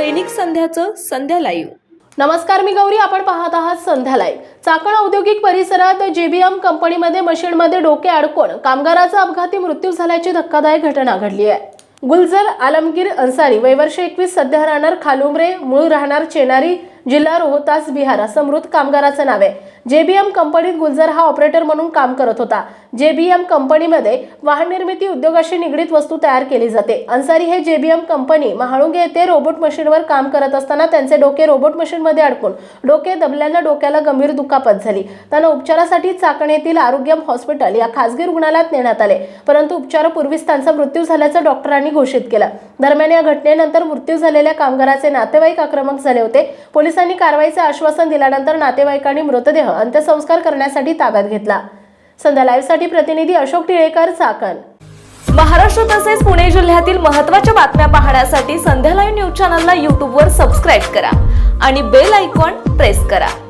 दैनिक संध्याचं संध्या live. नमस्कार मी गौरी. आपण पाहत आहात संध्यालाय चाकण औद्योगिक परिसरात जेबीएम कंपनीमध्ये मशीनमध्ये डोके अडकून कामगाराचा अपघाती मृत्यू झाल्याची धक्कादायक घटना घडली आहे. गुलजर आलमगीर अन्सारी वयवर्ष एकवीस सध्या राहणार खालुमरे मूळ राहणार चेनारी जिल्हा रोहतास बिहार असं मृत कामगाराचं नाव आहे. जेबीएम कंपनीत गुलजर हा ऑपरेटर म्हणून काम करत होता. जेबीएम कंपनीमध्ये वाहन निर्मिती उद्योगाशी निगडीत वस्तू तयार केली जाते. अन्सारी हे जेबीएम कंपनी महाळुंगे येथे रोबोट मशीनवर काम करत असताना त्यांचे डोके रोबोट मशीनमध्ये अडकून डोके दबल्यानं डोक्याला गंभीर दुखापत झाली. त्यांना उपचारासाठी चाकण येथील आरोग्यम हॉस्पिटल या खासगी रुग्णालयात नेण्यात आले. परंतु उपचारापूर्वीच त्यांचा मृत्यू झाल्याचं डॉक्टरांनी घोषित केलं. दरम्यान या घटनेनंतर मृत्यू झालेल्या कामगाराचे नातेवाईक आक्रमक झाले होते. पोलिसांनी कारवाईचे आश्वासन दिल्यानंतर नातेवाईकांनी मृतदेह अंत्यसंस्कार करण्यासाठी ताब्यात घेतला. संध्या लाईव्हसाठी प्रतिनिधी अशोक टिळेकर चाकण. महाराष्ट्र तसेच पुणे जिल्ह्यातील महत्त्वाच्या बातम्या पाहण्यासाठी संध्या लाईव्ह न्यूज चॅनलला यूट्यूबवर सबस्क्राईब करा आणि बेल आयकॉन प्रेस करा.